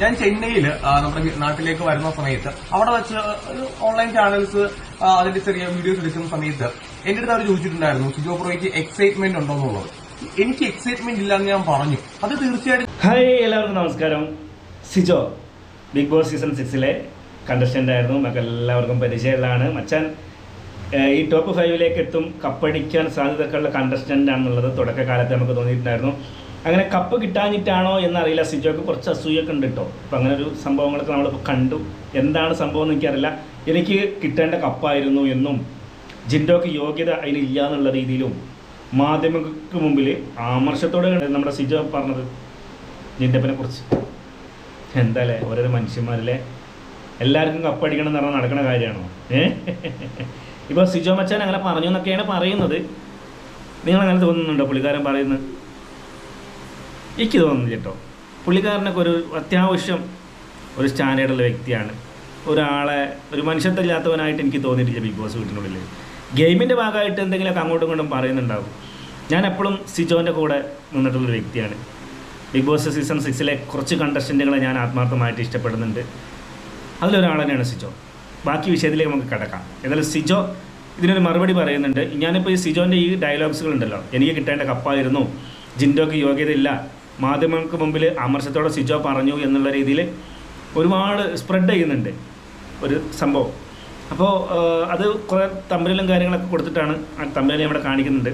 ഞാൻ ചെന്നൈയിൽ നമ്മുടെ നാട്ടിലേക്ക് വരുന്ന സമയത്ത് അവിടെ വെച്ച് ഓൺലൈൻ ചാനൽസ് അതിന്റെ ചെറിയ വീഡിയോസ് എടുക്കുന്ന സമയത്ത് എന്റെ അടുത്ത് അവർ ചോദിച്ചിട്ടുണ്ടായിരുന്നു സിജോ പ്രോയ്ക്ക് എക്സൈറ്റ്മെന്റ് ഉണ്ടോ എന്നുള്ളത്? എനിക്ക് എക്സൈറ്റ്മെന്റ് ഇല്ല എന്ന് ഞാൻ പറഞ്ഞു. അത് തീർച്ചയായിട്ടും ഹായ് എല്ലാവർക്കും നമസ്കാരം. സിജോ ബിഗ് ബോസ് സീസൺ സിക്സിലെ കണ്ടസ്റ്റന്റ് ആയിരുന്നു. നമുക്ക് എല്ലാവർക്കും പരിചയമുള്ളതാണ്. മച്ചാൻ ഈ ടോപ്പ് ഫൈവിലേക്ക് എത്തും കപ്പടിക്കാൻ സാധ്യതയൊക്കെയുള്ള കണ്ടസ്റ്റന്റ് ആണെന്നുള്ളത് തുടക്കകാലത്ത് നമുക്ക് തോന്നിയിട്ടുണ്ടായിരുന്നു. അങ്ങനെ കപ്പ് കിട്ടാഞ്ഞിട്ടാണോ എന്നറിയില്ല. സിജോക്ക് കുറച്ച് അസൂയൊക്കെ ഉണ്ട് കേട്ടോ അപ്പം അങ്ങനെ ഒരു സംഭവങ്ങളൊക്കെ നമ്മളിപ്പോൾ കണ്ടു. എന്താണ് സംഭവം എന്ന് എനിക്കറിയില്ല. എനിക്ക് കിട്ടേണ്ട കപ്പായിരുന്നു എന്നും ജിൻഡോക്ക് യോഗ്യത അതിനില്ല എന്നുള്ള രീതിയിലും മാധ്യമങ്ങൾക്ക് മുമ്പിൽ ആമർശത്തോടെ നമ്മുടെ സിജോ പറഞ്ഞത് ജിൻഡപ്പനെ കുറിച്ച്. എന്താല്ലേ ഓരോരോ മനുഷ്യന്മാരിലെ എല്ലാവർക്കും കപ്പടിക്കണം എന്ന് പറഞ്ഞാൽ നടക്കുന്ന കാര്യമാണോ? ഏഹ് ഇപ്പോൾ സിജോ മച്ചാൻ അങ്ങനെ പറഞ്ഞു എന്നൊക്കെയാണ് പറയുന്നത്. നിങ്ങൾ അങ്ങനെ തോന്നുന്നുണ്ടോ പുള്ളിക്കാരൻ പറയുന്നത്? എനിക്ക് തോന്നുന്നില്ല കേട്ടോ. പുള്ളിക്കാരനൊക്കെ ഒരു അത്യാവശ്യം ഒരു സ്റ്റാൻഡേർഡുള്ള വ്യക്തിയാണ്. ഒരാളെ ഒരു മനുഷ്യത്വമില്ലാത്തവനായിട്ട് എനിക്ക് തോന്നിയിട്ടില്ല ബിഗ് ബോസ് വീട്ടിനുള്ളിൽ ഗെയിമിന്റെ ഭാഗമായിട്ട് എന്തെങ്കിലുമൊക്കെ അങ്ങോട്ടും ഇങ്ങോട്ടും പറയുന്നുണ്ടാവും. ഞാൻ എപ്പോഴും സിജോന്റെ കൂടെ നിന്നിട്ടുള്ളൊരു വ്യക്തിയാണ്. ബിഗ് ബോസ് സീസൺ സിക്സിലെ കുറച്ച് കണ്ടസ്റ്റന്റുകളെ ഞാൻ ആത്മാർത്ഥമായിട്ട് ഇഷ്ടപ്പെടുന്നുണ്ട്. അതിലൊരാൾ തന്നെയാണ് സിജോ. ബാക്കി വിഷയത്തിലേക്ക് നമുക്ക് കിടക്കാം. എന്നാലും സിജോ ഇതിനൊരു മറുപടി പറയുന്നുണ്ട്. ഞാനിപ്പോൾ ഈ സിജോന്റെ ഈ ഡയലോഗ്സുകൾ ഉണ്ടല്ലോ എനിക്ക് കിട്ടേണ്ട കപ്പായിരുന്നു. ജിൻഡോക്ക് യോഗ്യതയില്ല. മാധ്യമങ്ങൾക്ക് മുമ്പിൽ അമർശത്തോടെ സിജോ പറഞ്ഞു എന്നുള്ള രീതിയിൽ ഒരുപാട് സ്പ്രെഡ് ചെയ്യുന്നുണ്ട് ഒരു സംഭവം. അപ്പോൾ അത് കുറേ തമ്പനിലും കാര്യങ്ങളൊക്കെ കൊടുത്തിട്ടാണ് ആ തമ്പനിൽ ഇവിടെ കാണിക്കുന്നുണ്ട്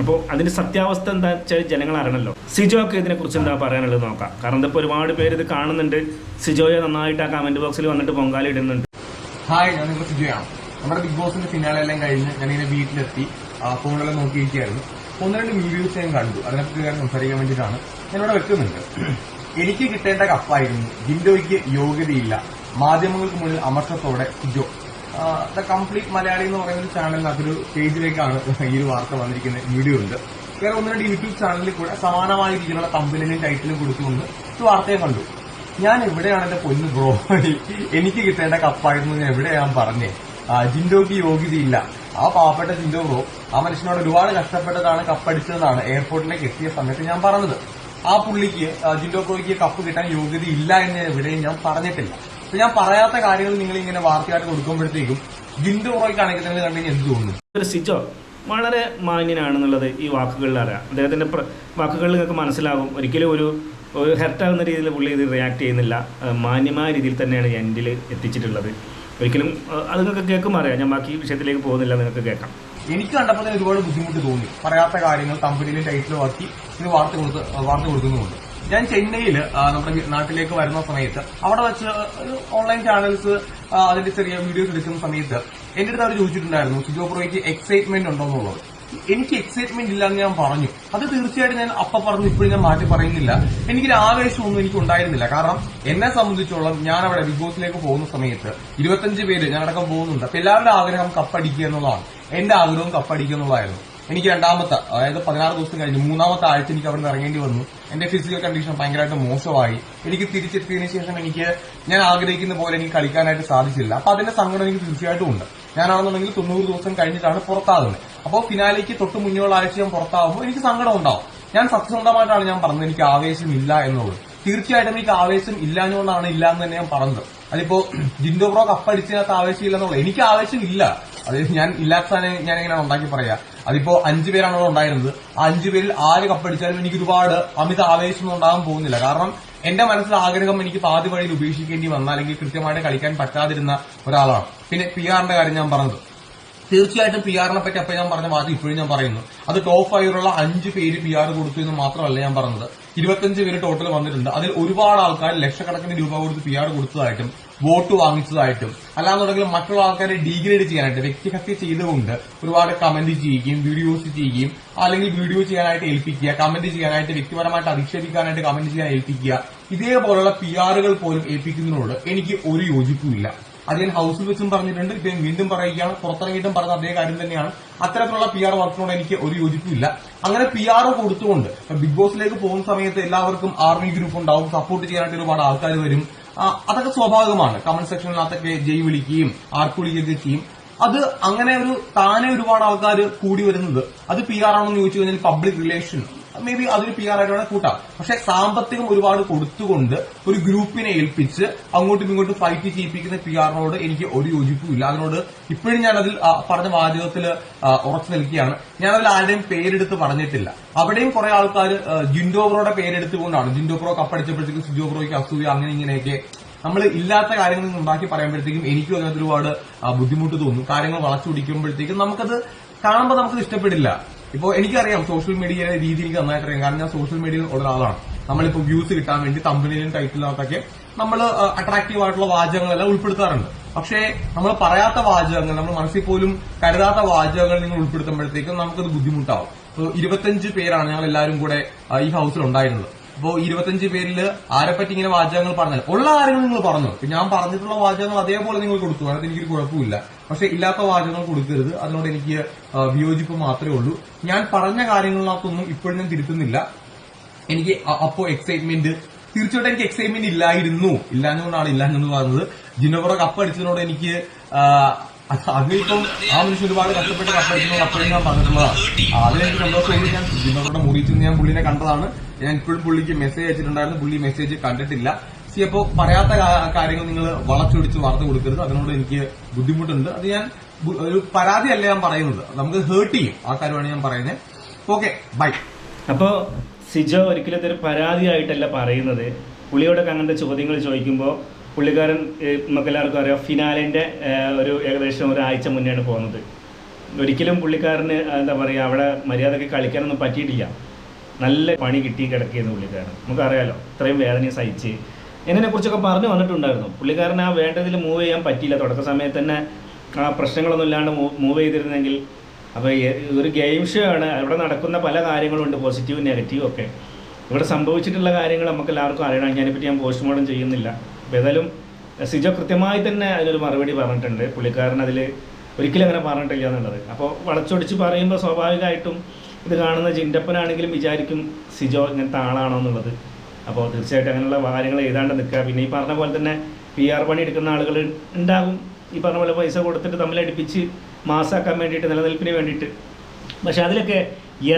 അപ്പോൾ അതിന്റെ സത്യാവസ്ഥ എന്താ വെച്ചാൽ ജനങ്ങൾ അറിയണമല്ലോ. സിജോക്ക് ഇതിനെക്കുറിച്ച് എന്താ പറയാനുള്ളത് നോക്കാം. കാരണം ഇതിപ്പോൾ ഒരുപാട് പേര് ഇത് കാണുന്നുണ്ട്. സിജോയെ നന്നായിട്ട് ആ കമന്റ് ബോക്സിൽ വന്നിട്ട് പൊങ്കാലി ഇടുന്നുണ്ട്. ഹായ് ഞാൻ സിജോയാണ്. നമ്മുടെ ബിഗ് ബോസിന്റെ ഫിനാലെ എല്ലാം കഴിഞ്ഞ് ഞാനിങ്ങനെ വീട്ടിലെത്തി. ഫോണിലെല്ലാം നോക്കിയിരിക്കുകയായിരുന്നു. ഒന്ന് രണ്ട് വീഡിയോസ് ഞാൻ കണ്ടു. അതിനെപ്പറ്റി ഞാൻ സംസാരിക്കാൻ വേണ്ടിയിട്ടാണ് ഞാൻ ഇവിടെ വെക്കുന്നുണ്ട്. എനിക്ക് കിട്ടേണ്ട കപ്പായിരുന്നു. ജിൻഡോയ്ക്ക് യോഗ്യതയില്ല. മാധ്യമങ്ങൾക്ക് മുന്നിൽ അമർഷത്തോടെ ജോ ദ കംപ്ലീറ്റ് മലയാളി എന്ന് പറയുന്ന ചാനലിന് അതൊരു പേജിലേക്കാണ് ഈ ഒരു വാർത്ത വന്നിരിക്കുന്ന വീഡിയോ ഉണ്ട്. വേറെ ഒന്ന് രണ്ട് യൂട്യൂബ് ചാനലിൽ കൂടെ സമാനമായ രീതിയിലുള്ള കമ്പനിയും ടൈറ്റിലും കൊടുത്തുകൊണ്ട് ഒരു വാർത്തയെ കണ്ടു. ഞാൻ എവിടെയാണ് എന്റെ പൊന്ന് ബ്രോ? എനിക്ക് കിട്ടേണ്ട കപ്പായിരുന്നു ഞാൻ എവിടെയാ ഞാൻ പറഞ്ഞേ? ജിൻഡോയ്ക്ക് യോഗ്യതയില്ല. ആ പാവപ്പെട്ട ബ്രോ ആ മനുഷ്യനോട് ഒരുപാട് കഷ്ടപ്പെട്ടതാണ് കപ്പടിച്ചതെന്നാണ് എയർപോർട്ടിലേക്ക് എത്തിയ സമയത്ത് ഞാൻ പറഞ്ഞത്. ആ പുള്ളിക്ക് ജിൻഡോക്കോയ്ക്ക് കപ്പ് കിട്ടാൻ യോഗ്യത ഇല്ല എന്ന് ഇവിടെ ഞാൻ പറഞ്ഞിട്ടില്ല. അപ്പൊ ഞാൻ പറയാത്ത കാര്യങ്ങൾ നിങ്ങൾ ഇങ്ങനെ വാർത്തയായിട്ട് കൊടുക്കുമ്പോഴത്തേക്കും ജിൻഡോ ബ്രോയ്ക്ക് ആണെങ്കിൽ തന്നെ കണ്ടു എന്ത് തോന്നുന്നു? സിജോ വളരെ മാന്യനാണെന്നുള്ളത് ഈ വാക്കുകളിൽ അറിയാം. അദ്ദേഹത്തിന്റെ വാക്കുകളിൽ നിങ്ങൾക്ക് മനസ്സിലാകും. ഒരിക്കലും ഒരു ഒരു ഹെർട്ടാകുന്ന രീതിയിൽ പുള്ളി ഇത് റിയാക്ട് ചെയ്യുന്നില്ല. മാന്യമായ രീതിയിൽ തന്നെയാണ് എൻഡിൽ എത്തിച്ചിട്ടുള്ളത്. ഒരിക്കലും അത് നിങ്ങൾക്ക് കേൾക്കുമ്പോൾ അറിയാം. ഞാൻ ബാക്കി വിഷയത്തിലേക്ക് പോകുന്നില്ല നിങ്ങൾക്ക് കേൾക്കാം. എനിക്ക് കണ്ടപ്പോൾ തന്നെ ഒരുപാട് ബുദ്ധിമുട്ട് തോന്നി. പറയാത്ത കാര്യങ്ങൾ കമ്പനിയിലെ ടൈറ്റിൽ ആക്കി ഇത് വാർത്ത കൊടുത്ത് വാർത്ത കൊടുക്കുന്നുമുണ്ട്. ഞാൻ ചെന്നൈയിൽ നമ്മുടെ നാട്ടിലേക്ക് വരുന്ന സമയത്ത് അവിടെ വെച്ച് ഓൺലൈൻ ചാനൽസ് അതിന്റെ ചെറിയ വീഡിയോസ് എടുക്കുന്ന സമയത്ത് എന്റെ അടുത്ത് അവർ ചോദിച്ചിട്ടുണ്ടായിരുന്നു സിജോ പ്രോയ്ക്ക് എക്സൈറ്റ്മെന്റ് ഉണ്ടോ എന്നുള്ളത്? എനിക്ക് എക്സൈറ്റ്മെന്റ് ഇല്ലാന്ന് ഞാൻ പറഞ്ഞു. അത് തീർച്ചയായിട്ടും ഞാൻ അപ്പ പറഞ്ഞു ഇപ്പോഴും ഞാൻ മാറ്റി പറയുന്നില്ല. എനിക്കൊരു ആവേശമൊന്നും എനിക്ക് ഉണ്ടായിരുന്നില്ല. കാരണം എന്നെ സംബന്ധിച്ചോളം ഞാൻ അവിടെ ബിഗ് ബോസിലേക്ക് പോകുന്ന സമയത്ത് ഇരുപത്തഞ്ച് പേര് അടക്കം പോകുന്നുണ്ട്. അപ്പൊ എല്ലാവരുടെ ആഗ്രഹം കപ്പടിക്കുക എന്നുള്ളതാണ്. എന്റെ ആഗ്രഹവും കപ്പടിക്കുക എന്നുള്ളതായിരുന്നു. എനിക്ക് രണ്ടാമത്തെ അതായത് പതിനാറ് ദിവസം കഴിഞ്ഞ് മൂന്നാമത്തെ ആഴ്ച എനിക്ക് അവിടെ നിന്ന് ഇറങ്ങേണ്ടി വന്നു. എന്റെ ഫിസിക്കൽ കണ്ടീഷൻ ഭയങ്കരമായിട്ട് മോശമായി. എനിക്ക് തിരിച്ചെത്തിയതിനു ശേഷം എനിക്ക് ഞാൻ ആഗ്രഹിക്കുന്ന പോലെ എനിക്ക് കളിക്കാനായിട്ട് സാധിച്ചില്ല. അപ്പൊ അതിന്റെ സങ്കടം എനിക്ക് തീർച്ചയായിട്ടും ഉണ്ട്. ഞാനാണെന്നുണ്ടെങ്കിൽ തൊണ്ണൂറ് ദിവസം കഴിഞ്ഞിട്ടാണ് പുറത്താകുന്നത്. അപ്പോൾ ഫിനാലേക്ക് തൊട്ട് മുന്നേയുള്ള ആഴ്ച ഞാൻ പുറത്താകുമ്പോൾ എനിക്ക് സങ്കടം ഉണ്ടാവും ഞാൻ സത്യസന്ധമായിട്ടാണ് ഞാൻ പറഞ്ഞത്. എനിക്ക് ആവേശമില്ല എന്നുള്ളത്. തീർച്ചയായിട്ടും എനിക്ക് ആവേശം ഇല്ലാഞ്ഞുകൊണ്ടാണ് ഇല്ല എന്ന് തന്നെ ഞാൻ പറഞ്ഞത്. അതിപ്പോ ജിൻഡോ ബ്രോ കപ്പടിച്ചതിനകത്ത് ആവേശമില്ല എന്നുള്ളത്. എനിക്ക് ആവേശം ഇല്ല. അത് ഞാൻ ഇല്ലാത്ത സാധനം ഞാൻ എങ്ങനെയാണ് ഉണ്ടാക്കി പറയാ? അതിപ്പോ അഞ്ചു പേരാണല്ലോ ഉണ്ടായിരുന്നത്. ആ അഞ്ചു പേരിൽ ആര് കപ്പടിച്ചാലും എനിക്ക് ഒരുപാട് അമിത ആവേശമൊന്നും ഉണ്ടാകാൻ പോകുന്നില്ല. കാരണം എന്റെ മനസ്സിൽ ആഗ്രഹം എനിക്ക് പാതി വഴിയിൽ ഉപേക്ഷിക്കേണ്ടി വന്ന അല്ലെങ്കിൽ കൃത്യമായിട്ട് കളിക്കാൻ പറ്റാതിരുന്ന ഒരാളാണ്. പിന്നെ പി ആറിന്റെ കാര്യം ഞാൻ പറഞ്ഞത്. തീർച്ചയായിട്ടും പി ആറിനെ പറ്റി അപ്പൊ ഞാൻ പറഞ്ഞ വാദം ഇപ്പോഴും ഞാൻ പറയുന്നു. അത് ടോപ്പ് ഫൈവിലുള്ള അഞ്ച് പേര് പി ആർ കൊടുത്തു എന്ന് മാത്രമല്ല ഞാൻ പറഞ്ഞത്. ഇരുപത്തഞ്ച് പേര് ടോട്ടൽ വന്നിട്ടുണ്ട്. അതിൽ ഒരുപാട് ആൾക്കാർ ലക്ഷക്കണക്കിന് രൂപ കൊടുത്ത് പി ആർ കൊടുത്തതായിട്ടും വോട്ട് വാങ്ങിച്ചതായിട്ടും അല്ലാന്നുണ്ടെങ്കിൽ മറ്റുള്ള ആൾക്കാരെ ഡീഗ്രേഡ് ചെയ്യാനായിട്ട് വ്യക്തിഹത്യ ചെയ്തുകൊണ്ട് ഒരുപാട് കമന്റ് ചെയ്യുകയും വീഡിയോസ് ചെയ്യുകയും അല്ലെങ്കിൽ വീഡിയോ ചെയ്യാനായിട്ട് ഏൽപ്പിക്കുക കമന്റ് ചെയ്യാനായിട്ട് വ്യക്തിപരമായിട്ട് അധിക്ഷേപിക്കാനായിട്ട് കമന്റ് ചെയ്യാൻ ഏൽപ്പിക്കുക ഇതേപോലുള്ള പി ആറുകൾ പോലും ഏൽപ്പിക്കുന്നതിനോട് എനിക്ക് ഒരു യോജിപ്പുമില്ല ഞാൻ ഹൗസിൽ വെച്ചും പറഞ്ഞിട്ടുണ്ട്. ഇദ്ദേഹം വീണ്ടും പറയുകയാണ്. പുറത്തിറങ്ങിയിട്ടും പറഞ്ഞ അതേ കാര്യം തന്നെയാണ്. അത്തരത്തിലുള്ള പി ആർ വർക്കിനോട് എനിക്ക് ഒരു യോജിപ്പില്ല. അങ്ങനെ പി ആർ കൊടുത്തുകൊണ്ട് ബിഗ് ബോസിലേക്ക് പോകുന്ന സമയത്ത് എല്ലാവർക്കും ആർമി ഗ്രൂപ്പ് ഉണ്ടാവും. സപ്പോർട്ട് ചെയ്യാനായിട്ട് ഒരുപാട് ആൾക്കാർ വരും. അതൊക്കെ സ്വാഭാവികമാണ്. കമന്റ് സെക്ഷനിനകത്തൊക്കെ ജയ് വിളിക്കുകയും ആർക്ക് വിളിക്കുകയൊക്കെ ചെയ്യും. അത് അങ്ങനെ ഒരു താനെ ഒരുപാട് ആൾക്കാർ കൂടി വരുന്നത്. അത് പി ആർ ആണോ എന്ന് ചോദിച്ചു കഴിഞ്ഞാൽ പബ്ലിക് റിലേഷൻ മേ ബി അതൊരു പി ആർ ആയിട്ട് വേണം കൂട്ടാം. പക്ഷെ സാമ്പത്തികം ഒരുപാട് കൊടുത്തുകൊണ്ട് ഒരു ഗ്രൂപ്പിനെ ഏൽപ്പിച്ച് അങ്ങോട്ടും ഇങ്ങോട്ടും ഫൈറ്റ് ചെയ്യിപ്പിക്കുന്ന പി ആറിനോട് എനിക്ക് ഒരു യോജിപ്പും ഇല്ല. അതിനോട് ഇപ്പോഴും ഞാൻ അതിൽ പറഞ്ഞ വാചകത്തിൽ ഉറച്ചു നിൽക്കുകയാണ്. ഞാൻ അതിൽ ആരുടെയും പേരെടുത്ത് പറഞ്ഞിട്ടില്ല. അവിടെയും കുറെ ആൾക്കാർ ജിൻഡോ ബ്രോയുടെ പേരെടുത്തുകൊണ്ടാണ്. ജിൻഡോ ബ്രോ കപ്പടിച്ചപ്പോഴത്തേക്കും സിജോ ബ്രോയ്ക്ക് അസൂയ അങ്ങനെ ഇങ്ങനെയൊക്കെ നമ്മൾ ഇല്ലാത്ത കാര്യങ്ങൾ ഉണ്ടാക്കി പറയുമ്പോഴത്തേക്കും എനിക്കും അതിനകത്ത് ഒരുപാട് ബുദ്ധിമുട്ട് തോന്നും. കാര്യങ്ങൾ വളച്ചു പിടിക്കുമ്പോഴത്തേക്കും നമുക്കത് കാണുമ്പോൾ നമുക്കത് ഇഷ്ടപ്പെടില്ല. ഇപ്പോ എനിക്കറിയാം സോഷ്യൽ മീഡിയയുടെ രീതി എനിക്ക് നന്നായിട്ട് അറിയാം കാരണം ഞാൻ സോഷ്യൽ മീഡിയയിൽ ഉള്ള ആളാണ് നമ്മളിപ്പോ വ്യൂസ് കിട്ടാൻ വേണ്ടി കമ്പനിയിലും ടൈറ്റിലിനകത്തൊക്കെ നമ്മൾ അട്രാക്റ്റീവ് ആയിട്ടുള്ള വാചകങ്ങളെല്ലാം ഉൾപ്പെടുത്താറുണ്ട്. പക്ഷേ നമ്മൾ പറയാത്ത വാചകങ്ങൾ നമ്മൾ മനസ്സിൽ പോലും കരുതാത്ത വാചകങ്ങൾ നിങ്ങൾ ഉൾപ്പെടുത്തുമ്പോഴത്തേക്കും നമുക്കത് ബുദ്ധിമുട്ടാവും. അപ്പോൾ ഇരുപത്തഞ്ച് പേരാണ് ഞങ്ങൾ എല്ലാവരും കൂടെ ഈ ഹൗസിൽ ഉണ്ടായിരുന്നത്. അപ്പോൾ ഇരുപത്തഞ്ച് പേരിൽ ആരെപ്പറ്റി ഇങ്ങനെ വാചകങ്ങൾ പറഞ്ഞാൽ ഉള്ള കാര്യങ്ങൾ നിങ്ങൾ പറഞ്ഞു? ഞാൻ പറഞ്ഞിട്ടുള്ള വാചകങ്ങൾ അതേപോലെ നിങ്ങൾ കൊടുത്തു. എനിക്കൊരു കുഴപ്പമില്ല പക്ഷെ ഇല്ലാത്ത വാചകങ്ങൾ കൊടുക്കരുത്. അതിനോട് എനിക്ക് വിയോജിപ്പ് മാത്രമേ ഉള്ളൂ. ഞാൻ പറഞ്ഞ കാര്യങ്ങളിനകത്തൊന്നും ഇപ്പോഴും ഞാൻ തിരുത്തുന്നില്ല. എനിക്ക് അപ്പോ എക്സൈറ്റ്മെന്റ് തീർച്ചയായിട്ടും എനിക്ക് എക്സൈറ്റ്മെന്റ് ഇല്ലായിരുന്നു. ഇല്ലാഞ്ഞുകൊണ്ടാണ് ഇല്ലാഞ്ഞെന്ന് പറഞ്ഞത്. ജിനോബറ കപ്പടിച്ചതിനോട് എനിക്ക് ആ, അതിപ്പം ആ മനുഷ്യൻ ഒരുപാട് കഷ്ടപ്പെട്ട് കപ്പടിച്ചതിനോട് അപ്പോഴും ഞാൻ പറഞ്ഞിട്ടുള്ളതാണ്. ആ, അതിലെനിക്ക് സന്തോഷമുള്ളൂ ഞാൻ ജിനോബറുടെ മുറിയിൽ ചെന്ന് ഞാൻ പുള്ളിനെ കണ്ടതാണ്. ഞാൻ ഇപ്പോഴും പുള്ളിക്ക് മെസ്സേജ് അയച്ചിട്ടുണ്ടായിരുന്നു. പുള്ളി മെസ്സേജ് കണ്ടിട്ടില്ല. സി അപ്പോ പറയാത്ത കാര്യങ്ങൾ നിങ്ങൾ വളച്ചൊടിച്ച് വാർത്ത കൊടുക്കരുത്. അതിനോട് എനിക്ക് ബുദ്ധിമുട്ടുണ്ട്. അത് ഞാൻ ഒരു പരാതിയല്ല ഞാൻ പറയുന്നത്. നമുക്ക് ഹേർട്ട് ചെയ്യും. ആ കാര്യമാണ് ഞാൻ പറയുന്നത്. ഓക്കെ ബൈ അപ്പോൾ സിജോ ഒരിക്കലും ഇതൊരു പരാതിയായിട്ടല്ല പറയുന്നത്. പുള്ളിയോടൊക്കെ അങ്ങനത്തെ ചോദ്യങ്ങൾ ചോദിക്കുമ്പോൾ പുള്ളിക്കാരൻ നമുക്കെല്ലാവർക്കും അറിയാം ഫിനാലിന്റെ ഒരു ഏകദേശം ഒരാഴ്ച മുന്നെയാണ് പോകുന്നത്. ഒരിക്കലും പുള്ളിക്കാരന് എന്താ പറയുക അവിടെ മര്യാദയ്ക്ക് കളിക്കാനൊന്നും പറ്റിയിട്ടില്ല. നല്ല പണി കിട്ടി കിടക്കിയെന്ന് പുള്ളിക്കാരൻ. നമുക്കറിയാലോ ഇത്രയും വേദനയും സഹിച്ച് എന്നതിനെ കുറിച്ചൊക്കെ പറഞ്ഞു വന്നിട്ടുണ്ടായിരുന്നു. പുള്ളിക്കാരൻ ആ വേണ്ടതിൽ മൂവ് ചെയ്യാൻ പറ്റിയില്ല. തുടക്ക സമയത്ത് തന്നെ ആ പ്രശ്നങ്ങളൊന്നും ഇല്ലാണ്ട് മൂവ് ചെയ്തിരുന്നെങ്കിൽ അപ്പോൾ ഒരു ഗെയിം ഷോ ആണ്. അവിടെ നടക്കുന്ന പല കാര്യങ്ങളുണ്ട് പോസിറ്റീവും നെഗറ്റീവും ഒക്കെ. ഇവിടെ സംഭവിച്ചിട്ടുള്ള കാര്യങ്ങൾ നമുക്ക് എല്ലാവർക്കും അറിയണം. പറ്റി ഞാൻ പോസ്റ്റ്മോർട്ടം ചെയ്യുന്നില്ല. അപ്പോൾ ഏതായാലും സിജോ കൃത്യമായി തന്നെ അതിനൊരു മറുപടി പറഞ്ഞിട്ടുണ്ട്. പുള്ളിക്കാരൻ അതിൽ ഒരിക്കലും അങ്ങനെ പറഞ്ഞിട്ടില്ല എന്നുള്ളത്. അപ്പോൾ വളച്ചൊടിച്ച് പറയുമ്പോൾ സ്വാഭാവികമായിട്ടും ഇത് കാണുന്ന ചിന്റപ്പനാണെങ്കിലും വിചാരിക്കും സിജോ ഇങ്ങനത്തെ ആളാണോ എന്നുള്ളത്. അപ്പോൾ തീർച്ചയായിട്ടും അങ്ങനെയുള്ള കാര്യങ്ങൾ ഏതാണ്ട് നിൽക്കുക. പിന്നെ ഈ പറഞ്ഞ പോലെ തന്നെ പി ആർ പണി എടുക്കുന്ന ആളുകൾ ഉണ്ടാകും. ഈ പറഞ്ഞ പോലെ പൈസ കൊടുത്തിട്ട് തമ്മിലടിപ്പിച്ച് മാസാക്കാൻ വേണ്ടിയിട്ട് നിലനിൽപ്പിന് വേണ്ടിയിട്ട്. പക്ഷെ അതിലൊക്കെ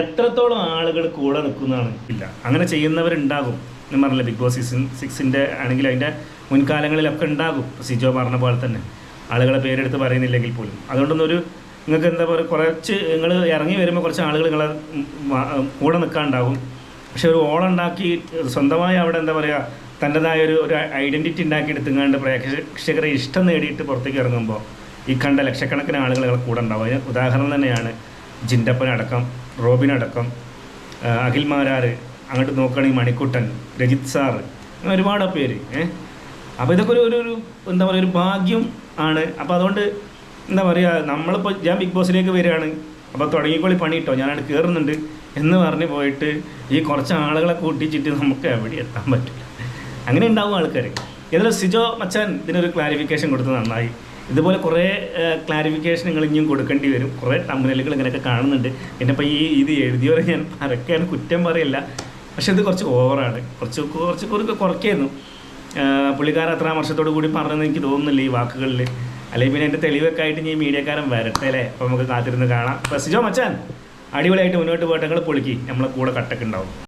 എത്രത്തോളം ആളുകൾ കൂടെ നിൽക്കുന്നതാണ്? ഇല്ല. അങ്ങനെ ചെയ്യുന്നവരുണ്ടാകും. ഞാൻ പറഞ്ഞില്ല ബിഗ് ബോസ് സീസൺ സിക്സിന്റെ ആണെങ്കിൽ അതിന്റെ മുൻകാലങ്ങളിലൊക്കെ ഉണ്ടാകും. സിജോ പറഞ്ഞ പോലെ തന്നെ. ആളുകളെ പേരെടുത്ത് പറയുന്നില്ലെങ്കിൽ പോലും. അതുകൊണ്ടൊന്നും ഒരു നിങ്ങൾക്ക് എന്താ പറയുക കുറച്ച് നിങ്ങൾ ഇറങ്ങി വരുമ്പോൾ കുറച്ച് ആളുകൾ നിങ്ങളെ കൂടെ നിൽക്കാനുണ്ടാകും പക്ഷെ ഒരു ഓളുണ്ടാക്കി സ്വന്തമായി അവിടെ എന്താ പറയുക തന്റെതായ ഒരു ഒരു ഐഡന്റിറ്റി ഉണ്ടാക്കി എടുത്തുകൊണ്ട് പ്രേക്ഷകരെ ഇഷ്ടം നേടിയിട്ട് പുറത്തേക്ക് ഇറങ്ങുമ്പോൾ ഈ കണ്ട ലക്ഷക്കണക്കിന് ആളുകളെ കൂടെ ഉണ്ടാവും. അതിന് ഉദാഹരണം തന്നെയാണ് ജിൻഡപ്പനടക്കം റോബിനടക്കം ആ, അഖിൽ മാരാർ അങ്ങോട്ട് നോക്കുകയാണെങ്കിൽ മണിക്കുട്ടൻ രജിത് സാർ അങ്ങനെ ഒരുപാട് പേര് ഏഹ് അപ്പോൾ ഇതൊക്കെ ഒരു ഒരു എന്താ പറയുക ഒരു ഭാഗ്യം ആണ്. അപ്പോൾ അതുകൊണ്ട് എന്താ പറയുക നമ്മളിപ്പോൾ ഞാൻ ബിഗ് ബോസിലേക്ക് വരികയാണ്. അപ്പോൾ തുടങ്ങിക്കോളി പണി കിട്ടോ ഞാനവിടെ കയറുന്നുണ്ട് എന്ന് പറഞ്ഞ് പോയിട്ട് ഈ കുറച്ച് ആളുകളെ കൂട്ടിച്ചിട്ട് നമുക്ക് എവിടെ എത്താൻ പറ്റില്ല. അങ്ങനെ ഉണ്ടാവും ആൾക്കാർ ഏതായാലും സിജോ മച്ചാൻ ഇതിനൊരു ക്ലാരിഫിക്കേഷൻ കൊടുത്ത് നന്നായി. ഇതുപോലെ കുറേ ക്ലാരിഫിക്കേഷൻ നിങ്ങൾ ഇനിയും കൊടുക്കേണ്ടി വരും. കുറേ തമ്മിലുകൾ ഇങ്ങനെയൊക്കെ കാണുന്നുണ്ട്. പിന്നെ ഇപ്പോൾ ഈ ഇത് എഴുതിയവരെ ഞാൻ പരക്കാൻ കുറ്റം പറയില്ല. പക്ഷെ ഇത് കുറച്ച് ഓവറാണ് കുറച്ച് കുറച്ച് കുറച്ച് കുറയ്ക്കായിരുന്നു. പുള്ളിക്കാരൻ അത്ര വർഷത്തോടു കൂടി പറഞ്ഞെന്ന് എനിക്ക് തോന്നുന്നില്ല ഈ വാക്കുകളിൽ അല്ലെങ്കിൽ പിന്നെ എന്റെ തെളിവൊക്കെ ആയിട്ട് ഈ മീഡിയക്കാരൻ വരട്ടെ അല്ലേ? അപ്പോൾ നമുക്ക് കാത്തിരുന്ന് കാണാം. ബസ് ജോ മച്ചാൻ അടിപൊളിയായിട്ട് മുന്നോട്ട് പോയിട്ട് നിങ്ങൾ പൊളിക്കി. നമ്മളെ കൂടെ കട്ടൊക്കെ ഉണ്ടാവും.